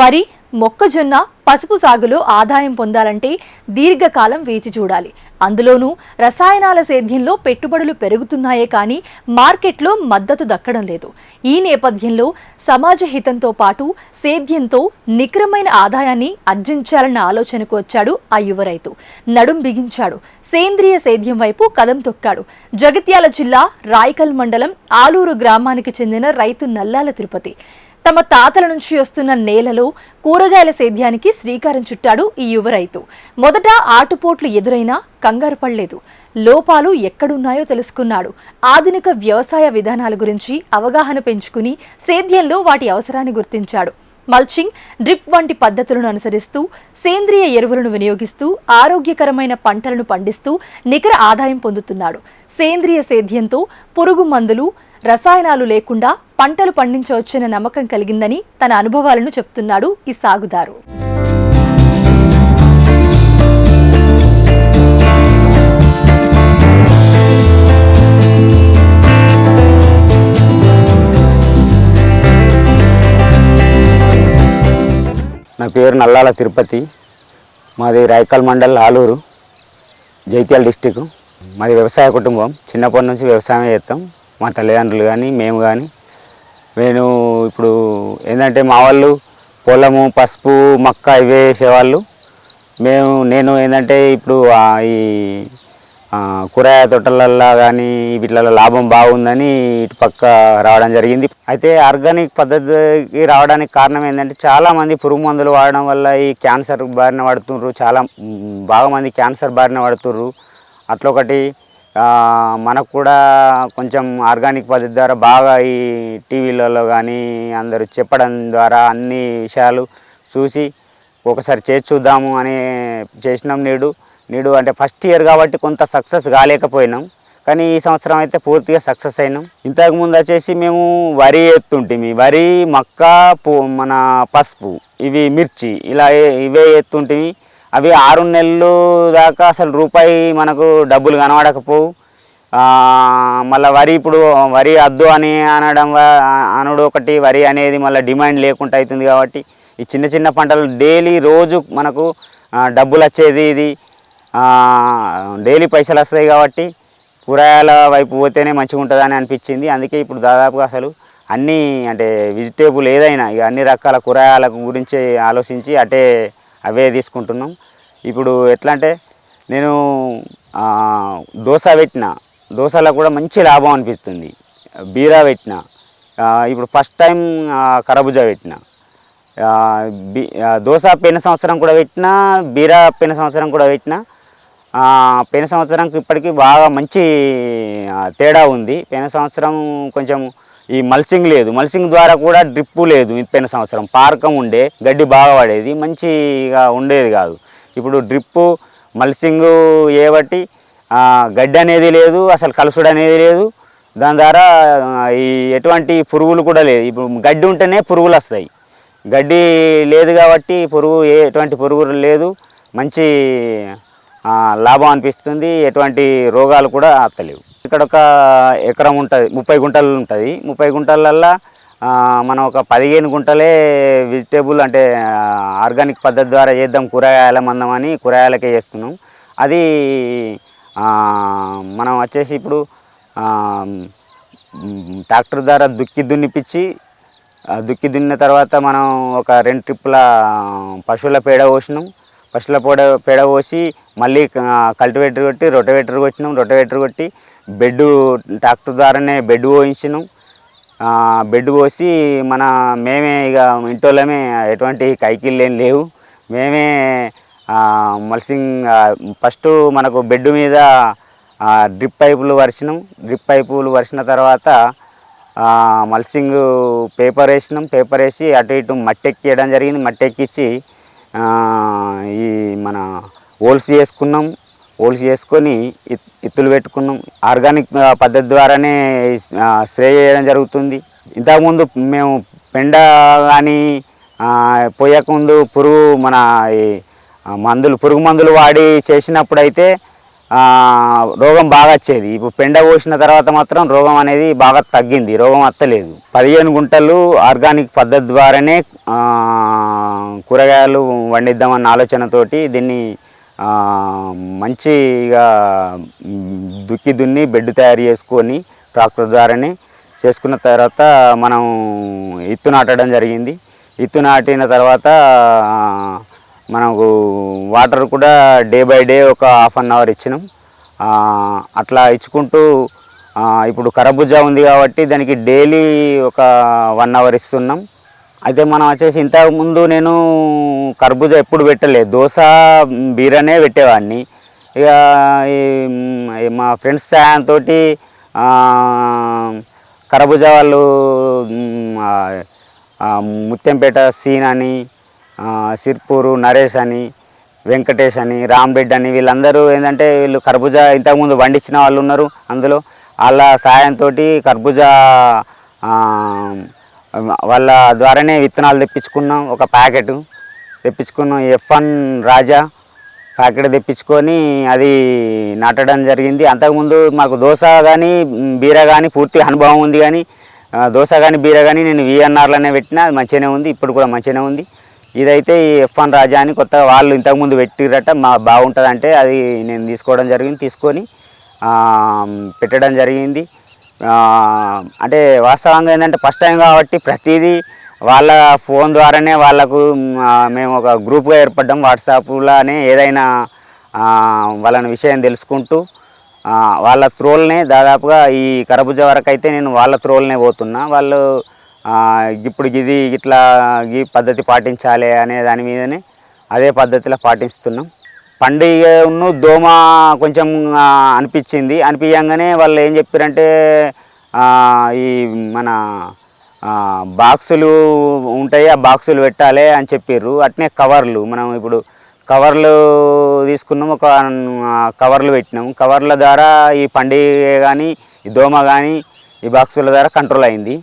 వరి మొక్కజొన్న పసుపు సాగులో ఆదాయం పొందాలంటే దీర్ఘకాలం వేచి చూడాలి. అందులోనూ రసాయనాల సేద్యంలో పెట్టుబడులు పెరుగుతున్నాయే కానీ మార్కెట్లో మద్దతు దక్కడం లేదు. ఈ నేపథ్యంలో సమాజ హితంతో పాటు సేద్యంతో నికరమైన ఆదాయాన్ని ఆర్జించాలన్న ఆలోచనకు వచ్చాడు ఆ యువ రైతు. నడుం బిగించాడు. సేంద్రియ సేద్యం వైపు కదం తొక్కాడు. జగిత్యాల జిల్లా రాయకల్ మండలం ఆలూరు గ్రామానికి చెందిన రైతు నల్లాల తిరుపతి. తమ తాతల నుంచి వస్తున్న నేలలో కూరగాయల సేద్యానికి శ్రీకారం చుట్టాడు ఈ యువ రైతు. మొదట ఆటుపోట్లు ఎదురైనా కంగారు పడలేదు. లోపాలు ఎక్కడున్నాయో తెలుసుకున్నాడు. ఆధునిక వ్యవసాయ విధానాల గురించి అవగాహన పెంచుకుని సేద్యంలో వాటి అవసరాన్ని గుర్తించాడు. మల్చింగ్ డ్రిప్ వంటి పద్ధతులను అనుసరిస్తూ సేంద్రియ ఎరువులను వినియోగిస్తూ ఆరోగ్యకరమైన పంటలను పండిస్తూ నికర ఆదాయం పొందుతున్నాడు. సేంద్రియ సేద్యంతో పురుగు మందులు రసాయనాలు లేకుండా పంటలు పండించవచ్చనే నమ్మకం కలిగిందని తన అనుభవాలను చెప్తున్నాడు ఈ సాగుదారు. నల్లాల తిరుపతి మాది రాయకల్ మండల్ ఆలూరు జైత్యాల డిస్టిక్. మాది వ్యవసాయ కుటుంబం. చిన్నప్పటి నుంచి వ్యవసాయం చేస్తాం. మా తల్లిదండ్రులు కానీ మేము కానీ నేను ఇప్పుడు ఏంటంటే మా వాళ్ళు పొలము పసుపు మక్క ఇవే వేసేవాళ్ళు. మేము నేను ఏంటంటే ఇప్పుడు ఈ కూరగాయ తోటలల్లో కానీ వీటిలలో లాభం బాగుందని ఇటు పక్క రావడం జరిగింది. అయితే ఆర్గానిక్ పద్ధతికి రావడానికి కారణం ఏంటంటే చాలామంది పురుగు మందులు వాడడం వల్ల ఈ క్యాన్సర్ బారిన పడుతుర్రు చాలా బాగా మంది క్యాన్సర్ బారిన పడుతుర్రు అట్లా ఒకటి మనకు కూడా కొంచెం ఆర్గానిక్ పద్ధతి ద్వారా బాగా ఈ టీవీలలో కానీ అందరూ చెప్పడం ద్వారా అన్ని విషయాలు చూసి ఒకసారి చేసి చూద్దాము అని చేసినాం నేడు. నేడు అంటే ఫస్ట్ ఇయర్ కాబట్టి కొంత సక్సెస్ కాలేకపోయినాం. కానీ ఈ సంవత్సరం అయితే పూర్తిగా సక్సెస్ అయినాం. ఇంతకు ముందు వచ్చేసి మేము వరి ఎత్తుంటిమి. వరి మక్క పూ మన పసుపు ఇవి మిర్చి ఇలా ఇవే ఎత్తుంటిమి. అవి ఆరు నెలలు దాకా అసలు రూపాయి మనకు డబ్బులు కనబడకపోవు. మళ్ళీ వరి ఇప్పుడు వరి అద్దు అని అనడం వ- అనుడు ఒకటి. వరి అనేది మళ్ళీ డిమాండ్ లేకుండా అవుతుంది కాబట్టి ఈ చిన్న చిన్న పంటలు డైలీ రోజు మనకు డబ్బులు వచ్చేది ఇది. డైలీ పైసలు వస్తాయి కాబట్టి కూరగాయల వైపు పోతేనే మంచిగా ఉంటుందని అనిపించింది. అందుకే ఇప్పుడు దాదాపుగా అసలు అన్నీ అంటే వెజిటేబుల్ ఏదైనా ఇక అన్ని రకాల కూరగాయల గురించి ఆలోచించి అటే అవే తీసుకుంటున్నాం. ఇప్పుడు ఎట్లా అంటే నేను దోశ పెట్టిన దోశలో కూడా మంచి లాభం అనిపిస్తుంది. బీరా పెట్టిన ఇప్పుడు ఫస్ట్ టైం ఆ, కరబుజా పెట్టిన బీ దోశ పోయిన సంవత్సరం కూడా పెట్టిన బీరా పోయిన సంవత్సరం కూడా పెట్టిన పోయిన సంవత్సరంకి ఇప్పటికీ బాగా మంచి తేడా ఉంది. పోయిన సంవత్సరం కొంచెం ఈ మల్సింగ్ లేదు. మల్సింగ్ ద్వారా కూడా డ్రిప్పు లేదు ఈ పోయిన సంవత్సరం. పార్కం ఉండే గడ్డి బాగా పడేది. మంచిగా ఉండేది కాదు. ఇప్పుడు డ్రిప్పు మల్సింగ్ ఏబట్టి గడ్డి అనేది లేదు అసలు కలుసుడు అనేది లేదు. దాని ద్వారా ఈ ఎటువంటి పురుగులు కూడా లేదు. ఇప్పుడు గడ్డి ఉంటేనే పురుగులు వస్తాయి. గడ్డి లేదు కాబట్టి పురుగు ఏ ఎటువంటి పురుగు లేదు. మంచి లాభం అనిపిస్తుంది. ఎటువంటి రోగాలు కూడా ఆపలేవు. ఇక్కడ ఒక ఎకరం ఉంటుంది. ముప్పై గుంటలు ఉంటుంది. ముప్పై గుంటలల్లో మనం ఒక పదిహేను గుంటలే వెజిటేబుల్ అంటే ఆర్గానిక్ పద్ధతి ద్వారా చేద్దాం కూరగాయల మందమని కూరగాయలకే చేస్తున్నాం. అది మనం వచ్చేసి ఇప్పుడు ట్రాక్టర్ ద్వారా దుక్కి దున్నిపించి దుక్కి దున్నిన తర్వాత మనం ఒక రెండు ట్రిప్పుల పశువుల పేడ పోసినాం. పశువుల పొడ పేడ పోసి మళ్ళీ కల్టివేటర్ కొట్టి రొటవేటర్ కొట్టినాం. రొటవేటర్ కొట్టి బెడ్ ట్రాక్టర్ ద్వారానే బెడ్ పోయించినాం. బెడ్ పోసి మన మేమే ఇక ఇంటోళ్ళమే ఎటువంటి కైకిళ్ళు ఏం లేవు. మేమే మల్సింగ్ ఫస్ట్ మనకు బెడ్ మీద డ్రిప్ పైపులు వరిచినాం. డ్రిప్ పైపులు వరిచిన తర్వాత మల్సింగ్ పేపర్ వేసినాం. పేపర్ వేసి అటు ఇటు మట్టి ఎక్కియడం జరిగింది. మట్టి ఎక్కించి ఈ మన హోల్స్ చేసుకున్నాం. హోల్స్ చేసుకొని ఇత్తులు పెట్టుకున్నాం. ఆర్గానిక్ పద్ధతి ద్వారానే స్ప్రే చేయడం జరుగుతుంది. ఇంతకుముందు మేము పెండ కానీ పోయకముందు పురుగు మన ఈ మందులు పురుగు మందులు వాడి చేసినప్పుడైతే రోగం బాగా వచ్చేది. ఇప్పుడు పెండ పోసిన తర్వాత మాత్రం రోగం అనేది బాగా తగ్గింది. రోగం అత్తలేదు. పదిహేను గుంటలు ఆర్గానిక్ పద్ధతి ద్వారానే కూరగాయలు వండిద్దామన్న ఆలోచనతోటి దీన్ని మంచిగా దుక్కి దున్ని బెడ్ తయారు చేసుకొని ట్రాక్టర్ ద్వారానే చేసుకున్న తర్వాత మనం ఇత్తు నాటడం జరిగింది. ఇత్తు నాటిన తర్వాత మనకు వాటర్ కూడా డే బై డే ఒక హాఫ్ అన్ అవర్ ఇచ్చినాం. అట్లా ఇచ్చుకుంటూ ఇప్పుడు కరబుజా ఉంది కాబట్టి దానికి డైలీ ఒక వన్ అవర్ ఇస్తున్నాం. అయితే మనం వచ్చేసి ఇంతకుముందు నేను కర్బూజా ఎప్పుడు పెట్టలేదు. దోశ బీరనే పెట్టేవాడిని. ఇక మా ఫ్రెండ్స్ సాయంతో కరబుజా వాళ్ళు ముత్యంపేట సీన్ అని సిర్పూరు నరేష్ అని వెంకటేష్ అని రాంబెడ్ అని వీళ్ళందరూ ఏంటంటే వీళ్ళు కర్బూజా ఇంతకుముందు వండించిన వాళ్ళు ఉన్నారు అందులో. వాళ్ళ సాయంతో కర్బూజా వాళ్ళ ద్వారానే విత్తనాలు తెప్పించుకున్నాం. ఒక ప్యాకెట్ తెప్పించుకున్నాం. ఎఫ్ వన్ రాజా ప్యాకెట్ తెప్పించుకొని అది నాటడం జరిగింది. అంతకుముందు మాకు దోశ కానీ బీర కానీ పూర్తి అనుభవం ఉంది కానీ దోశ కానీ బీర కానీ నేను విఎన్ఆర్లోనే పెట్టినా అది మంచిగానే ఉంది. ఇప్పుడు కూడా మంచిగానే ఉంది. ఇదైతే ఈ ఎఫ్ వన్ రాజా అని కొత్తగా వాళ్ళు ఇంతకుముందు పెట్టిరట మా బాగుంటుందంటే అది నేను తీసుకోవడం జరిగింది తీసుకొని పెట్టడం జరిగింది. అంటే వాస్తవంగా ఏంటంటే ఫస్ట్ టైం కాబట్టి ప్రతిదీ వాళ్ళ ఫోన్ ద్వారానే వాళ్ళకు మేము ఒక గ్రూప్గా ఏర్పడ్డాం వాట్సాప్లోనే ఏదైనా వాళ్ళని విషయం తెలుసుకుంటూ వాళ్ళ త్రోల్నే దాదాపుగా ఈ కరబుజ వరకు అయితే నేను వాళ్ళ త్రోల్నే పోతున్నా. వాళ్ళు ఇప్పుడు ఇది ఇట్లా ఈ పద్ధతి పాటించాలి అనే దాని మీదనే అదే పద్ధతిలో పాటిస్తున్నాం. పండుగను దోమ కొంచెం అనిపించింది. అనిపించగానే వాళ్ళు ఏం చెప్పారంటే ఈ మన బాక్సులు ఉంటాయి ఆ బాక్సులు పెట్టాలి అని చెప్పారు అట్నే కవర్లు మనం ఇప్పుడు కవర్లు తీసుకున్నాం ఒక కవర్లు పెట్టినాం. కవర్ల ద్వారా ఈ పండుగ కానీ ఈ దోమ కానీ ఈ బాక్సుల ద్వారా కంట్రోల్ అయింది.